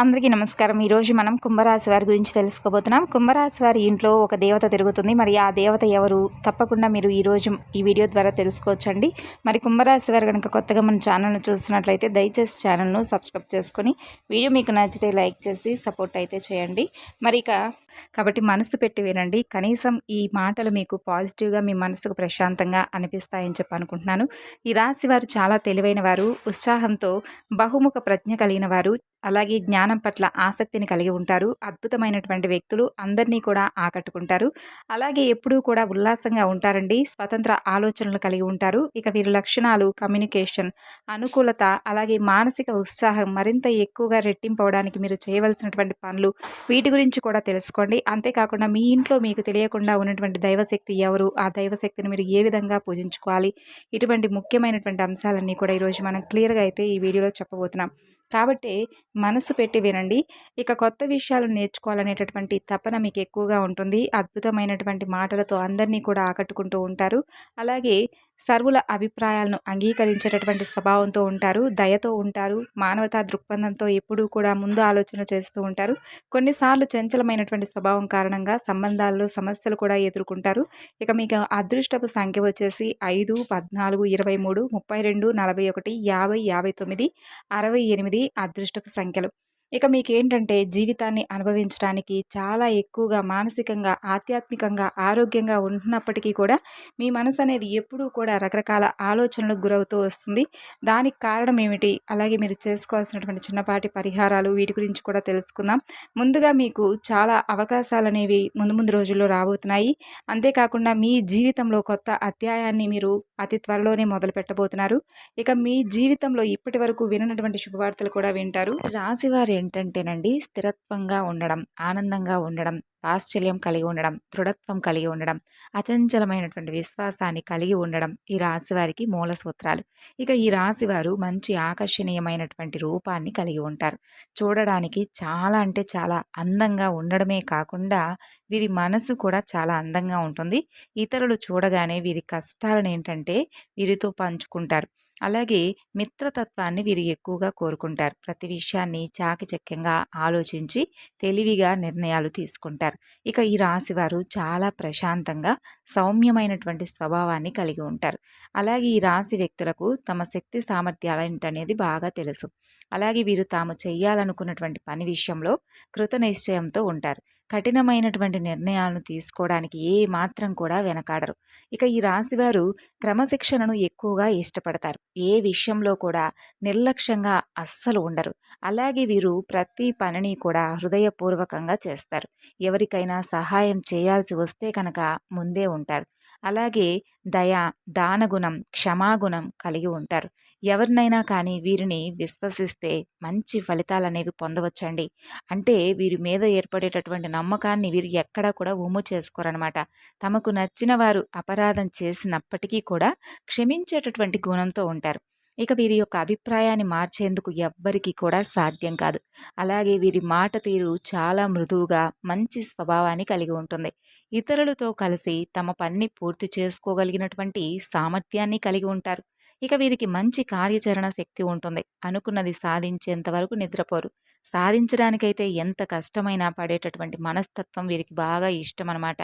అందరికీ నమస్కారం. ఈరోజు మనం కుంభరాశి వారి గురించి తెలుసుకోబోతున్నాం. కుంభరాశి వారి ఇంట్లో ఒక దేవత తిరుగుతుంది. మరి ఆ దేవత ఎవరు? తప్పకుండా మీరు ఈరోజు ఈ వీడియో ద్వారా తెలుసుకోవచ్చండి. మరి కుంభరాశి వారు కనుక కొత్తగా మన ఛానల్ను చూస్తున్నట్లయితే దయచేసి ఛానల్ను సబ్స్క్రైబ్ చేసుకొని వీడియో మీకు నచ్చితే లైక్ చేసి సపోర్ట్ అయితే చేయండి. మరి ఇక కాబట్టి మనసు పెట్టి వినండి. కనీసం ఈ మాటలు మీకు పాజిటివ్గా మీ మనసుకు ప్రశాంతంగా అనిపిస్తాయని చెప్పి అనుకుంటున్నాను. ఈ రాశి వారు చాలా తెలివైన వారు. ఉత్సాహంతో బహుముఖ ప్రజ్ఞ కలిగిన వారు. అలాగే జ్ఞానం పట్ల ఆసక్తిని కలిగి ఉంటారు. అద్భుతమైనటువంటి వ్యక్తులు అందరినీ కూడా ఆకట్టుకుంటారు. అలాగే ఎప్పుడూ కూడా ఉల్లాసంగా ఉంటారండి. స్వతంత్ర ఆలోచనలు కలిగి ఉంటారు. ఇక వీరి లక్షణాలు కమ్యూనికేషన్ అనుకూలత అలాగే మానసిక ఉత్సాహం మరింత ఎక్కువగా రెట్టింపవడానికి మీరు చేయవలసినటువంటి పనులు వీటి గురించి కూడా తెలుసుకోండి. అంతేకాకుండా మీ ఇంట్లో మీకు తెలియకుండా ఉన్నటువంటి దైవశక్తి ఎవరు? ఆ దైవశక్తిని మీరు ఏ విధంగా పూజించుకోవాలి? ఇటువంటి ముఖ్యమైనటువంటి అంశాలన్నీ కూడా ఈరోజు మనం క్లియర్గా అయితే ఈ వీడియోలో చెప్పబోతున్నాం. కాబట్టి మనసు పెట్టి వినండి. ఇక కొత్త విషయాలు నేర్చుకోవాలనేటటువంటి తపన మీకు ఎక్కువగా ఉంటుంది. అద్భుతమైనటువంటి మాటలతో అందరినీ కూడా ఆకట్టుకుంటూ ఉంటారు. అలాగే సర్వుల అభిప్రాయాలను అంగీకరించేటటువంటి స్వభావంతో ఉంటారు దయతో ఉంటారు మానవతా దృక్పథంతో ఎప్పుడూ కూడా ముందు ఆలోచన చేస్తూ ఉంటారు. కొన్నిసార్లు చంచలమైనటువంటి స్వభావం కారణంగా సంబంధాల్లో సమస్యలు కూడా ఎదుర్కొంటారు. ఇక మీకు అదృష్టపు సంఖ్య వచ్చేసి ఐదు పద్నాలుగు ఇరవై మూడు ముప్పై రెండు నలభై ఒకటి యాభై యాభై తొమ్మిది అరవై ఎనిమిది అదృష్టపు సంఖ్యలు. ఇక మీకేంటంటే జీవితాన్ని అనుభవించడానికి చాలా ఎక్కువగా మానసికంగా ఆధ్యాత్మికంగా ఆరోగ్యంగా ఉంటున్నప్పటికీ కూడా మీ మనసు అనేది ఎప్పుడూ కూడా రకరకాల ఆలోచనలకు గురవుతూ వస్తుంది. దానికి కారణం ఏమిటి? అలాగే మీరు చేసుకోవాల్సినటువంటి చిన్నపాటి పరిహారాలు వీటి గురించి కూడా తెలుసుకుందాం. ముందుగా మీకు చాలా అవకాశాలు అనేవి ముందు ముందు రోజుల్లో రాబోతున్నాయి. అంతేకాకుండా మీ జీవితంలో కొత్త అధ్యాయాన్ని మీరు అతి త్వరలోనే మొదలు పెట్టబోతున్నారు. ఇక మీ జీవితంలో ఇప్పటి వరకు విననటువంటి శుభవార్తలు కూడా వింటారు. రాశివారి ఏంటంటేనండి స్థిరత్వంగా ఉండడం ఆనందంగా ఉండడం. ఆశ్చర్యం కలిగి ఉండడం దృఢత్వం కలిగి ఉండడం అచంచలమైనటువంటి విశ్వాసాన్ని కలిగి ఉండడం ఈ రాశి వారికి మూల సూత్రాలు. ఇక ఈ రాశి వారు మంచి ఆకర్షణీయమైనటువంటి రూపాన్ని కలిగి ఉంటారు. చూడడానికి చాలా అంటే చాలా అందంగా ఉండడమే కాకుండా వీరి మనసు కూడా చాలా అందంగా ఉంటుంది. ఇతరులు చూడగానే వీరి కష్టాలను ఏంటంటే వీరితో పంచుకుంటారు. అలాగే మిత్రతత్వాన్ని వీరు ఎక్కువగా కోరుకుంటారు. ప్రతి విషయాన్ని చాకచక్యంగా ఆలోచించి తెలివిగా నిర్ణయాలు తీసుకుంటారు. ఇక ఈ రాశి వారు చాలా ప్రశాంతంగా సౌమ్యమైనటువంటి స్వభావాన్ని కలిగి ఉంటారు. అలాగే ఈ రాశి వ్యక్తులకు తమ శక్తి సామర్థ్యాలు ఏంటనేది బాగా తెలుసు. అలాగే వీరు తాము చేయాలనుకున్నటువంటి పని విషయంలో కృత నిశ్చయంతో ఉంటారు. కఠినమైనటువంటి నిర్ణయాలను తీసుకోవడానికి ఏ మాత్రం కూడా వెనకాడరు. ఇక ఈ రాశివారు క్రమశిక్షణను ఎక్కువగా ఇష్టపడతారు. ఏ విషయంలో కూడా నిర్లక్ష్యంగా అస్సలు ఉండరు. అలాగే వీరు ప్రతి పనిని కూడా హృదయపూర్వకంగా చేస్తారు. ఎవరికైనా సహాయం చేయాల్సి వస్తే కనుక ముందే ఉంటారు. అలాగే దయ దానగుణం క్షమాగుణం కలిగి ఉంటారు. ఎవరినైనా కానీ వీరిని విశ్వసిస్తే మంచి ఫలితాలు అనేవి పొందవచ్చండి. అంటే వీరి మీద ఏర్పడేటటువంటి నమ్మకాన్ని వీరు ఎక్కడా కూడా ఉమ్ము చేసుకోరనమాట. తమకు నచ్చిన వారు అపరాధం చేసినప్పటికీ కూడా క్షమించేటటువంటి గుణంతో ఉంటారు. ఇక వీరి యొక్క అభిప్రాయాన్ని మార్చేందుకు ఎవ్వరికీ కూడా సాధ్యం కాదు. అలాగే వీరి మాట తీరు చాలా మృదువుగా మంచి స్వభావాన్ని కలిగి ఉంటుంది. ఇతరులతో కలిసి తమ పనిని పూర్తి చేసుకోగలిగినటువంటి సామర్థ్యాన్ని కలిగి ఉంటారు. ఇక వీరికి మంచి కార్యాచరణ శక్తి ఉంటుంది. అనుకున్నది సాధించేంత వరకు నిద్రపోరు. సాధించడానికైతే ఎంత కష్టమైనా పడేటటువంటి మనస్తత్వం వీరికి బాగా ఇష్టం అనమాట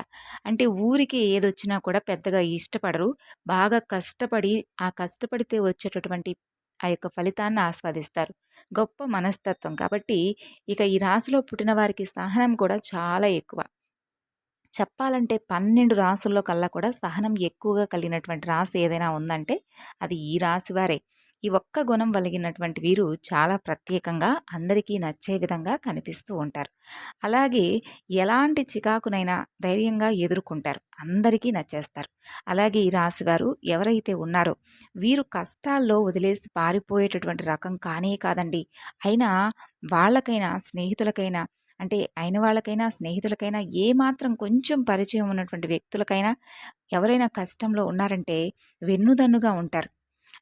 అంటే ఊరికి ఏదొచ్చినా కూడా పెద్దగా ఇష్టపడరు. బాగా కష్టపడి ఆ కష్టపడితే వచ్చేటటువంటి ఆ యొక్క ఫలితాన్ని ఆస్వాదిస్తారు. గొప్ప మనస్తత్వం. కాబట్టి ఇక ఈ రాశిలో పుట్టిన వారికి సహనం కూడా చాలా ఎక్కువ. చెప్పాలంటే పన్నెండు రాసుల్లో కల్లా కూడా సహనం ఎక్కువగా కలిగినటువంటి రాశి ఏదైనా ఉందంటే అది ఈ రాశి వారే. ఈ ఒక్క గుణం కలిగినటువంటి వీరు చాలా ప్రత్యేకంగా అందరికీ నచ్చే విధంగా కనిపిస్తూ ఉంటారు. అలాగే ఎలాంటి చికాకునైనా ధైర్యంగా ఎదుర్కొంటారు. అందరికీ నచ్చేస్తారు. అలాగే ఈ రాశివారు ఎవరైతే ఉన్నారో వీరు కష్టాల్లో వదిలేసి పారిపోయేటటువంటి రకం కానే కాదండి. అయినా వాళ్ళకైనా స్నేహితులకైనా అంటే అయిన వాళ్ళకైనా స్నేహితులకైనా ఏమాత్రం కొంచెం పరిచయం ఉన్నటువంటి వ్యక్తులకైనా ఎవరైనా కష్టంలో ఉన్నారంటే వెన్నుదన్నుగా ఉంటారు.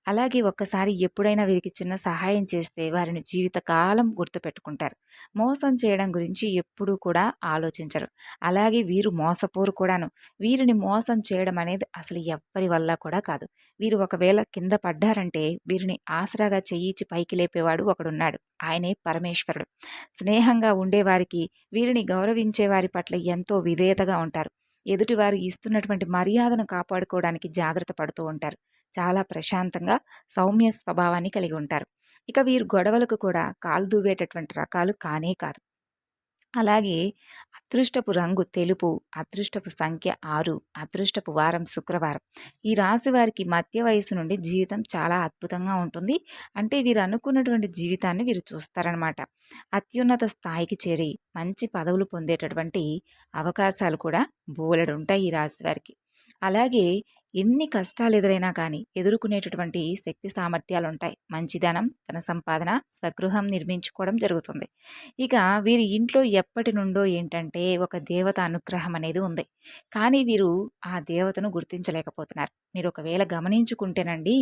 అలాగే ఒక్కసారి ఎప్పుడైనా వీరికి చిన్న సహాయం చేస్తే వారిని జీవితకాలం గుర్తుపెట్టుకుంటారు. మోసం చేయడం గురించి ఎప్పుడూ కూడా ఆలోచించరు. అలాగే వీరు మోసపోరు కూడాను. వీరిని మోసం చేయడం అనేది అసలు ఎవ్వరి వల్ల కూడా కాదు. వీరు ఒకవేళ కింద పడ్డారంటే వీరిని ఆసరాగా చెయ్యిచి పైకి లేపేవాడు ఒకడున్నాడు. ఆయనే పరమేశ్వరుడు. స్నేహంగా ఉండేవారికి వీరిని గౌరవించే వారి పట్ల ఎంతో విధేయతగా ఉంటారు. ఎదుటివారు ఇస్తున్నటువంటి మర్యాదను కాపాడుకోవడానికి జాగ్రత్త పడుతూ ఉంటారు. చాలా ప్రశాంతంగా సౌమ్య స్వభావాన్ని కలిగి ఉంటారు. ఇక వీరు గొడవలకు కూడా కాలు దూవేటటువంటి రకాలు కానే కాదు. అలాగే అదృష్టపు రంగు తెలుపు అదృష్టపు సంఖ్య ఆరు అదృష్టపు వారం శుక్రవారం. ఈ రాశి వారికి మధ్య వయసు నుండి జీవితం చాలా అద్భుతంగా ఉంటుంది. అంటే వీరు అనుకున్నటువంటి జీవితాన్ని వీరు చూస్తారనమాట. అత్యున్నత స్థాయికి చేరి మంచి పదవులు పొందేటటువంటి అవకాశాలు కూడా బోలెడు ఉంటాయి ఈ రాశి వారికి. అలాగే ఎన్ని కష్టాలు ఎదురైనా కానీ ఎదుర్కొనేటటువంటి శక్తి సామర్థ్యాలు ఉంటాయి మంచిదనం తన సంపాదన సగృహం నిర్మించుకోవడం జరుగుతుంది. ఇక వీరి ఇంట్లో ఎప్పటి నుండో ఏంటంటే ఒక దేవత అనుగ్రహం అనేది ఉంది. కానీ వీరు ఆ దేవతను గుర్తించలేకపోతున్నారు. మీరు ఒకవేళ గమనించుకుంటేనండి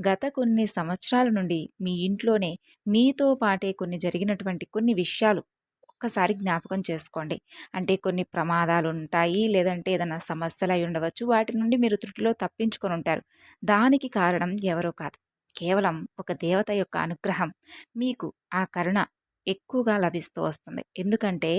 గత కొన్ని సంవత్సరాల నుండి మీ ఇంట్లోనే మీతో పాటే కొన్ని జరిగినటువంటి కొన్ని విషయాలు ఒక్కసారి జ్ఞాపకం చేసుకోండి. అంటే కొన్ని ప్రమాదాలు ఉంటాయి లేదంటే ఏదైనా సమస్యలు అయి ఉండవచ్చు వాటి నుండి మీరు త్రుటిలో తప్పించుకొని ఉంటారు దానికి కారణం ఎవరో కాదు. కేవలం ఒక దేవత యొక్క అనుగ్రహం మీకు ఆ కరుణ ఎక్కువగా లభిస్తూ వస్తుంది. ఎందుకంటే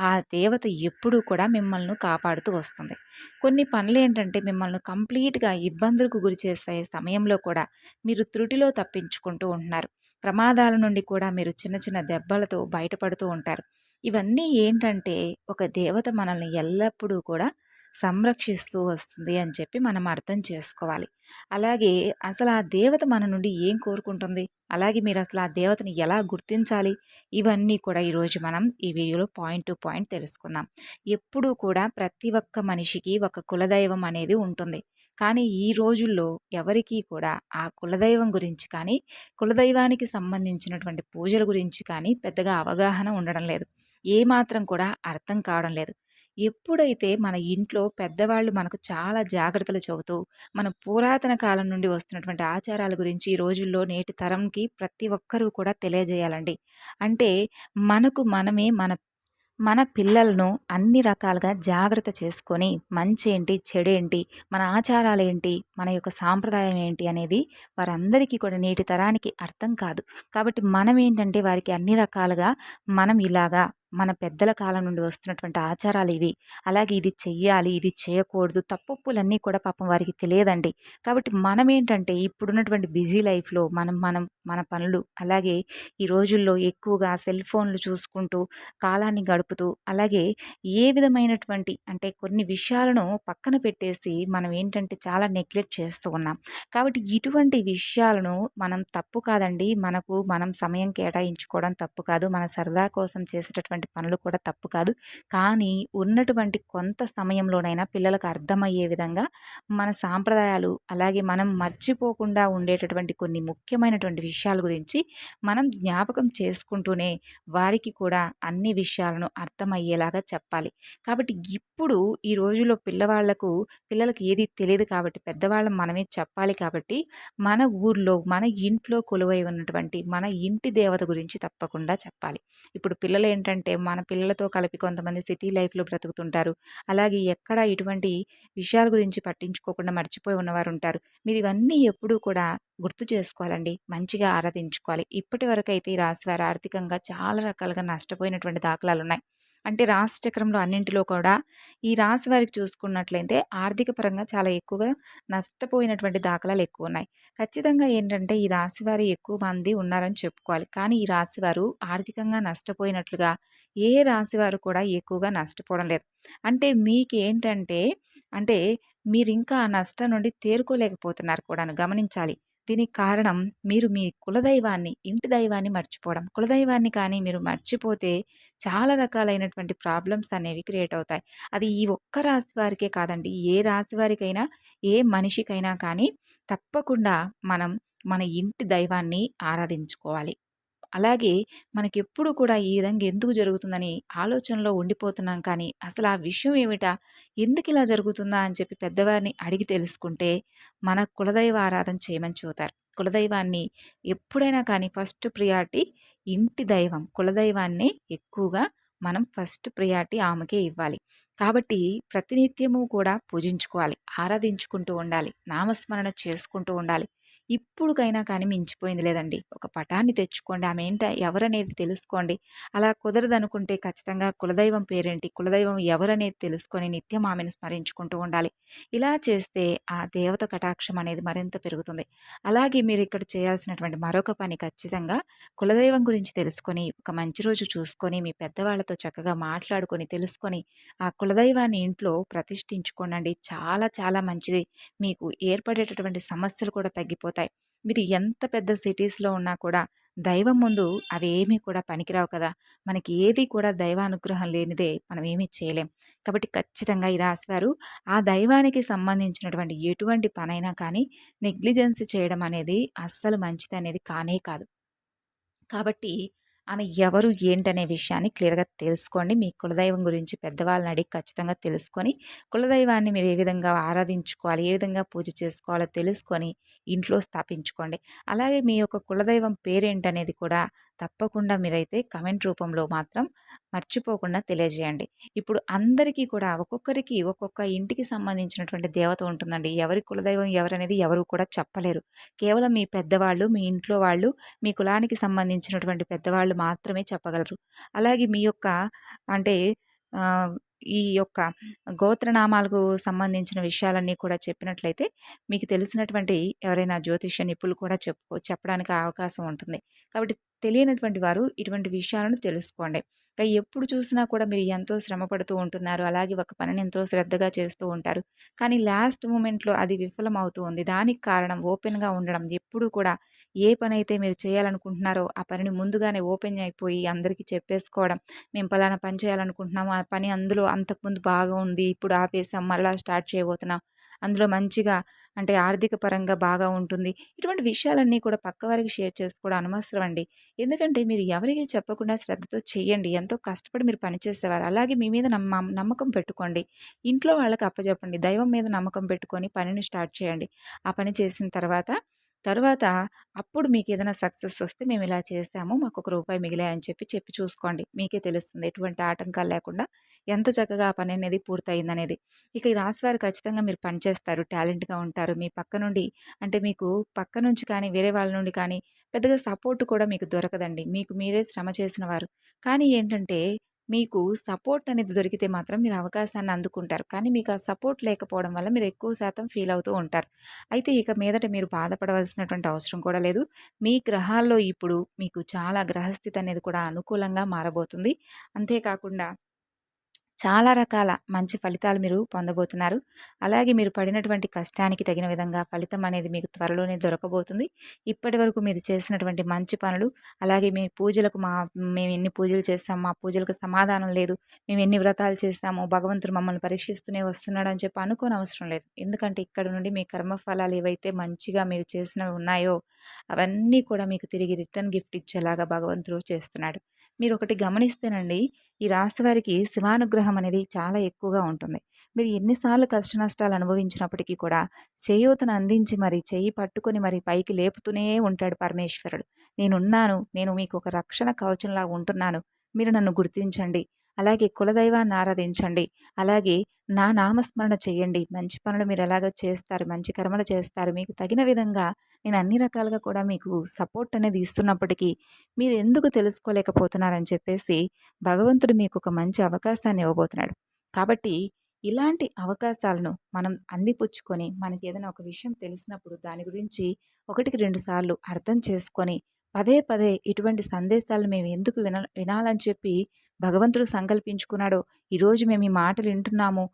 ఆ దేవత ఎప్పుడూ కూడా మిమ్మల్ని కాపాడుతూ వస్తుంది. కొన్ని పనులు ఏంటంటే మిమ్మల్ని కంప్లీట్గా ఇబ్బందులకు గురి చేసే సమయంలో కూడా మీరు త్రుటిలో తప్పించుకుంటూ ఉంటున్నారు. ప్రమాదాల నుండి కూడా మీరు చిన్న చిన్న దెబ్బలతో బయటపడుతూ ఉంటారు. ఇవన్నీ ఏంటంటే ఒక దేవత మనల్ని ఎల్లప్పుడూ కూడా సంరక్షిస్తూ వస్తుంది అని చెప్పి మనం అర్థం చేసుకోవాలి. అలాగే అసలు ఆ దేవత మన నుండి ఏం కోరుకుంటుంది? అలాగే మీరు అసలు ఆ దేవతని ఎలా గుర్తించాలి? ఇవన్నీ కూడా ఈరోజు మనం ఈ వీడియోలో పాయింట్ టు పాయింట్ తెలుసుకుందాం. ఎప్పుడూ కూడా ప్రతి ఒక్క మనిషికి ఒక కులదైవం అనేది ఉంటుంది. కానీ ఈ రోజుల్లో ఎవరికీ కూడా ఆ కులదైవం గురించి కానీ కులదైవానికి సంబంధించినటువంటి పూజల గురించి కానీ పెద్దగా అవగాహన ఉండడం లేదు. ఏమాత్రం కూడా అర్థం కావడం లేదు. ఎప్పుడైతే మన ఇంట్లో పెద్దవాళ్ళు మనకు చాలా జాగ్రత్తలు చెబుతూ మన పురాతన కాలం నుండి వస్తున్నటువంటి ఆచారాల గురించి ఈ రోజుల్లో నేటి తరంకి ప్రతి ఒక్కరూ కూడా తెలియజేయాలండి. అంటే మనకు మనమే మన మన పిల్లలను అన్ని రకాలుగా జాగ్రత్త చేసుకొని మంచి ఏంటి చెడు ఏంటి మన ఆచారాలు ఏంటి మన యొక్క సాంప్రదాయం ఏంటి అనేది వారందరికీ కూడా నేటి తరానికి అర్థం కాదు. కాబట్టి మనం ఏంటంటే వారికి అన్ని రకాలుగా మనం ఇలాగా మన పెద్దల కాలం నుండి వస్తున్నటువంటి ఆచారాలు ఇవి. అలాగే ఇది చెయ్యాలి ఇది చేయకూడదు తప్పులన్నీ కూడా పాపం వారికి తెలియదండి. కాబట్టి మనం ఏంటంటే ఇప్పుడున్నటువంటి బిజీ లైఫ్లో మనం మనం మన పనులు అలాగే ఈ రోజుల్లో ఎక్కువగా సెల్ ఫోన్లు చూసుకుంటూ కాలాన్ని గడుపుతూ అలాగే ఏ విధమైనటువంటి అంటే కొన్ని విషయాలను పక్కన పెట్టేసి మనం ఏంటంటే చాలా నెగ్లెక్ట్ చేస్తూ ఉన్నాం. కాబట్టి ఇటువంటి విషయాలను మనం తప్పు కాదండి. మనకు మనం సమయం కేటాయించుకోవడం తప్పు కాదు. మన సరదా కోసం చేసేటటువంటి పనులు కూడా తప్పు కాదు. కానీ ఉన్నటువంటి కొంత సమయంలోనైనా పిల్లలకు అర్థమయ్యే విధంగా మన సాంప్రదాయాలు అలాగే మనం మర్చిపోకుండా ఉండేటటువంటి కొన్ని ముఖ్యమైనటువంటి విషయాల గురించి మనం జ్ఞాపకం చేసుకుంటూనే వారికి కూడా అన్ని విషయాలను అర్థమయ్యేలాగా చెప్పాలి. కాబట్టి ఇప్పుడు ఈ రోజుల్లో పిల్లవాళ్ళకు పిల్లలకి ఏది తెలియదు కాబట్టి పెద్దవాళ్ళం మనమే చెప్పాలి కాబట్టి మన ఊర్లో మన ఇంట్లో కొలువై ఉన్నటువంటి మన ఇంటి దేవత గురించి తప్పకుండా చెప్పాలి. ఇప్పుడు పిల్లలు ఏంటంటే మన పిల్లలతో కలిపి కొంతమంది సిటీ లైఫ్లో బ్రతుకుతుంటారు. అలాగే ఎక్కడ ఇటువంటి విషయాల గురించి పట్టించుకోకుండా మర్చిపోయి ఉన్నవారు ఉంటారు మీరు ఇవన్నీ ఎప్పుడూ కూడా గుర్తు చేసుకోవాలండి. మంచిగా ఆరాధించుకోవాలి. ఇప్పటి వరకు అయితే ఈ రాశివారు ఆర్థికంగా చాలా రకాలుగా నష్టపోయినటువంటి దాఖలాలు ఉన్నాయి అంటే రాశి చక్రంలో అన్నింటిలో కూడా ఈ రాశి వారికి చూసుకున్నట్లయితే ఆర్థిక పరంగా చాలా ఎక్కువగా నష్టపోయినటువంటి దాఖలాలు ఎక్కువ ఉన్నాయి. ఖచ్చితంగా ఏంటంటే ఈ రాశి వారు ఎక్కువ మంది ఉన్నారని చెప్పుకోవాలి. కానీ ఈ రాశి వారు ఆర్థికంగా నష్టపోయినట్లుగా ఏ రాశి వారు కూడా ఎక్కువగా నష్టపోవడం లేదు. అంటే మీకు ఏంటంటే అంటే మీరు ఇంకా ఆ నష్టం నుండి తేరుకోలేకపోతున్నారు కూడా గమనించాలి. దీనికి కారణం మీరు మీ కులదైవాన్ని ఇంటి దైవాన్ని మర్చిపోవడం. కులదైవాన్ని కానీ మీరు మర్చిపోతే చాలా రకాలైనటువంటి ప్రాబ్లమ్స్ అనేవి క్రియేట్ అవుతాయి. అది ఈ ఒక్క రాశి వారికే కాదండి. ఏ రాశి వారికైనా ఏ మనిషికైనా కానీ తప్పకుండా మనం మన ఇంటి దైవాన్ని ఆరాధించుకోవాలి. అలాగే మనకెప్పుడు కూడా ఈ విధంగా ఎందుకు జరుగుతుందని ఆలోచనలో ఉండిపోతున్నాం కానీ అసలు ఆ విషయం ఏమిటా? ఎందుకు ఇలా జరుగుతుందా? అని చెప్పి పెద్దవారిని అడిగి తెలుసుకుంటే మన కులదైవ ఆరాధన చేయమని చూతారు కులదైవాన్ని ఎప్పుడైనా కానీ ఫస్ట్ ప్రియారిటీ ఇంటి దైవం. కులదైవాన్ని ఎక్కువగా మనం ఫస్ట్ ప్రియారిటీ ఆమెకే ఇవ్వాలి. కాబట్టి ప్రతినిత్యము కూడా పూజించుకోవాలి ఆరాధించుకుంటూ ఉండాలి నామస్మరణ చేసుకుంటూ ఉండాలి. ఇప్పుడుకైనా కానీ మించిపోయింది లేదండి. ఒక పటాన్ని తెచ్చుకోండి ఆమె ఏంట ఎవరనేది తెలుసుకోండి. అలా కుదరదనుకుంటే ఖచ్చితంగా కులదైవం పేరేంటి కులదైవం ఎవరనేది తెలుసుకొని నిత్యం ఆమెను స్మరించుకుంటూ ఉండాలి. ఇలా చేస్తే ఆ దేవత కటాక్షం అనేది మరింత పెరుగుతుంది. అలాగే మీరు ఇక్కడ చేయాల్సినటువంటి మరొక పని ఖచ్చితంగా కులదైవం గురించి తెలుసుకొని ఒక మంచి రోజు చూసుకొని మీ పెద్దవాళ్ళతో చక్కగా మాట్లాడుకొని తెలుసుకొని ఆ కులదైవాన్ని ఇంట్లో ప్రతిష్ఠించుకోనండి. చాలా చాలా మంచిది. మీకు ఏర్పడేటటువంటి సమస్యలు కూడా తగ్గిపోతాయి. మీరు ఎంత పెద్ద సిటీస్లో ఉన్నా కూడా దైవం ముందు అవి ఏమీ కూడా పనికిరావు కదా! మనకి ఏది కూడా దైవ అనుగ్రహం లేనిదే మనం ఏమీ చేయలేం. కాబట్టి ఖచ్చితంగా ఈ రాశివారు ఆ దైవానికి సంబంధించినటువంటి ఎటువంటి పనైనా కానీ నెగ్లిజెన్స్ చేయడం అనేది అస్సలు మంచిది అనేది కానే కాదు. కాబట్టి ఆమె ఎవరు ఏంటనే విషయాన్ని క్లియర్గా తెలుసుకోండి. మీ కులదైవం గురించి పెద్దవాళ్ళని అడిగి ఖచ్చితంగా తెలుసుకొని కులదైవాన్ని మీరు ఏ విధంగా ఆరాధించుకోవాలి ఏ విధంగా పూజ చేసుకోవాలో తెలుసుకొని ఇంట్లో స్థాపించుకోండి. అలాగే మీ యొక్క కులదైవం పేరేంటనేది కూడా తప్పకుండా మీరైతే కమెంట్ రూపంలో మాత్రం మర్చిపోకుండా తెలియజేయండి. ఇప్పుడు అందరికీ కూడా ఒక్కొక్కరికి ఒక్కొక్క ఇంటికి సంబంధించినటువంటి దేవత ఉంటుందండి. ఎవరి కులదైవం ఎవరనేది ఎవరు కూడా చెప్పలేరు. కేవలం మీ పెద్దవాళ్ళు మీ ఇంట్లో వాళ్ళు మీ కులానికి సంబంధించినటువంటి పెద్దవాళ్ళు మాత్రమే చెప్పగలరు. అలాగే మీ యొక్క అంటే ఈ యొక్క గోత్రనామాలకు సంబంధించిన విషయాలన్నీ కూడా చెప్పినట్లయితే మీకు తెలిసినటువంటి ఎవరైనా జ్యోతిష్య నిపుణులు కూడా చెప్పుకో చెప్పడానికి అవకాశం ఉంటుంది. కాబట్టి తెలియనటువంటి వారు ఇటువంటి విషయాలను తెలుసుకోండి. ఇంకా ఎప్పుడు చూసినా కూడా మీరు ఎంతో శ్రమ పడుతూ ఉంటున్నారు. అలాగే ఒక పనిని ఎంతో శ్రద్ధగా చేస్తూ ఉంటారు. కానీ లాస్ట్ మూమెంట్లో అది విఫలమవుతూ ఉంది. దానికి కారణం ఓపెన్గా ఉండడం. ఎప్పుడు కూడా ఏ పని అయితే మీరు చేయాలనుకుంటున్నారో ఆ పనిని ముందుగానే ఓపెన్ అయిపోయి అందరికీ చెప్పేసుకోవడం. మేము పలానా పని చేయాలనుకుంటున్నాము. ఆ పని అందులో అంతకుముందు బాగా ఉంది. ఇప్పుడు ఆపేసాం మళ్ళీ స్టార్ట్ చేయబోతున్నాం. అందులో మంచిగా అంటే ఆర్థిక పరంగా బాగా ఉంటుంది. ఇటువంటి విషయాలన్నీ కూడా పక్కవారికి షేర్ చేసుకోవడం అనవసరం అండి. ఎందుకంటే మీరు ఎవరికి చెప్పకుండా శ్రద్ధతో చేయండి. ఎంతో కష్టపడి మీరు పనిచేసేవారు. అలాగే మీ మీద నమ్మ నమ్మకం పెట్టుకోండి. ఇంట్లో వాళ్ళకి అప్పచెప్పండి దైవం మీద నమ్మకం పెట్టుకొని పనిని స్టార్ట్ చేయండి. ఆ పని చేసిన తర్వాత తర్వాత అప్పుడు మీకు ఏదైనా సక్సెస్ వస్తే మేము ఇలా చేసాము మాకు ఒక రూపాయి మిగిలాయని చెప్పి చెప్పి చూసుకోండి. మీకే తెలుస్తుంది ఎటువంటి ఆటంకాలు లేకుండా ఎంత చక్కగా ఆ పని అనేది పూర్తయిందనేది. ఇక ఈ రాశివారు ఖచ్చితంగా మీరు పనిచేస్తారు టాలెంట్గా ఉంటారు. మీ పక్క నుండి అంటే మీకు పక్క నుంచి కానీ వేరే వాళ్ళ నుండి కానీ పెద్దగా సపోర్ట్ కూడా మీకు దొరకదండి. మీకు మీరే శ్రమ చేసిన వారు. కానీ ఏంటంటే మీకు సపోర్ట్ అనేది దొరికితే మాత్రం మీరు అవకాశాన్ని అందుకుంటారు. కానీ మీకు ఆ సపోర్ట్ లేకపోవడం వల్ల మీరు ఎక్కువ శాతం ఫీల్ అవుతూ ఉంటారు. అయితే ఇక మీదట మీరు బాధపడవలసినటువంటి అవసరం కూడా లేదు. మీ గ్రహాల్లో ఇప్పుడు మీకు చాలా గ్రహస్థితి అనేది కూడా అనుకూలంగా మారబోతుంది. అంతేకాకుండా చాలా రకాల మంచి ఫలితాలు మీరు పొందబోతున్నారు. అలాగే మీరు పడినటువంటి కష్టానికి తగిన విధంగా ఫలితం అనేది మీకు త్వరలోనే దొరకబోతుంది. ఇప్పటి వరకు మీరు చేసినటువంటి మంచి పనులు అలాగే మీ పూజలకు మా మేము ఎన్ని పూజలు చేస్తాం మా పూజలకు సమాధానం లేదు మేము ఎన్ని వ్రతాలు చేస్తాము భగవంతుడు మమ్మల్ని పరీక్షిస్తూనే వస్తున్నాడు అని చెప్పి అనుకోని అవసరం లేదు. ఎందుకంటే ఇక్కడ నుండి మీ కర్మఫలాలు ఏవైతే మంచిగా మీరు చేసినవి ఉన్నాయో అవన్నీ కూడా మీకు తిరిగి రిటర్న్ గిఫ్ట్ ఇచ్చేలాగా భగవంతుడు చేస్తున్నాడు. మీరు ఒకటి గమనిస్తేనండి ఈ రాశి వారికి శివానుగ్రహం అనేది చాలా ఎక్కువగా ఉంటుంది. మీరు ఎన్నిసార్లు కష్ట నష్టాలు అనుభవించినప్పటికీ కూడా చేయూతను అందించి మరి చేయి పట్టుకొని మరి పైకి లేపుతూనే ఉంటాడు పరమేశ్వరుడు. నేనున్నాను నేను మీకు ఒక రక్షణ కవచంలా ఉంటున్నాను మీరు నన్ను గుర్తించండి. అలాగే కులదైవాన్ని ఆరాధించండి. అలాగే నా నామస్మరణ చేయండి. మంచి పనులు మీరు ఎలాగో చేస్తారు మంచి కర్మలు చేస్తారు. మీకు తగిన విధంగా నేను అన్ని రకాలుగా కూడా మీకు సపోర్ట్ అనేది ఇస్తున్నప్పటికీ మీరు ఎందుకు తెలుసుకోలేకపోతున్నారని చెప్పేసి భగవంతుడు మీకు ఒక మంచి అవకాశాన్ని ఇవ్వబోతున్నాడు. కాబట్టి ఇలాంటి అవకాశాలను మనం అందిపుచ్చుకొని మనకి ఏదైనా ఒక విషయం తెలిసినప్పుడు దాని గురించి ఒకటికి రెండు సార్లు అర్థం చేసుకొని పదే పదే ఇటువంటి సందేశాలు మేము ఎందుకు విన వినాలని చెప్పి భగవంతుడు సంకల్పించుకున్నాడో ఈరోజు మేము ఈ మాటలు వింటున్నాము.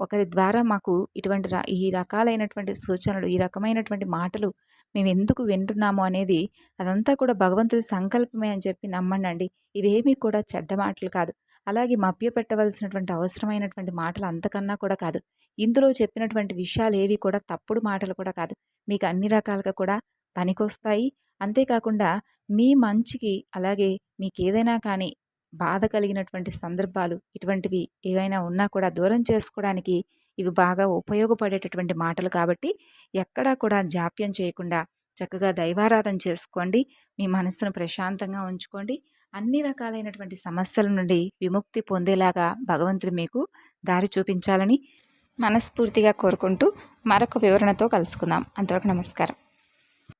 ఒకరి ద్వారా మాకు ఇటువంటి ఈ రకాలైనటువంటి సూచనలు ఈ రకమైనటువంటి మాటలు మేము ఎందుకు వింటున్నాము అనేది అదంతా కూడా భగవంతుడి సంకల్పమే అని చెప్పి నమ్మండి ఇవేమీ కూడా చెడ్డ మాటలు కాదు. అలాగే మభ్యపెట్టవలసినటువంటి అవసరమైనటువంటి మాటలు అంతకన్నా కూడా కాదు. ఇందులో చెప్పినటువంటి విషయాలు ఏవి కూడా తప్పుడు మాటలు కూడా కాదు. మీకు అన్ని రకాలుగా కూడా పనికొస్తాయి. అంతేకాకుండా మీ మంచికి అలాగే మీకు ఏదైనా కానీ బాధ కలిగినటువంటి సందర్భాలు ఇటువంటివి ఏవైనా ఉన్నా కూడా దూరం చేసుకోవడానికి ఇవి బాగా ఉపయోగపడేటటువంటి మాటలు కాబట్టి ఎక్కడా కూడా జాప్యం చేయకుండా చక్కగా దైవారాధన చేసుకోండి. మీ మనసును ప్రశాంతంగా ఉంచుకోండి. అన్ని రకాలైనటువంటి సమస్యల నుండి విముక్తి పొందేలాగా భగవంతుడు మీకు దారి చూపించాలని మనస్ఫూర్తిగా కోరుకుంటూ మరొక వివరణతో కలుసుకుందాం. అంతవరకు నమస్కారం.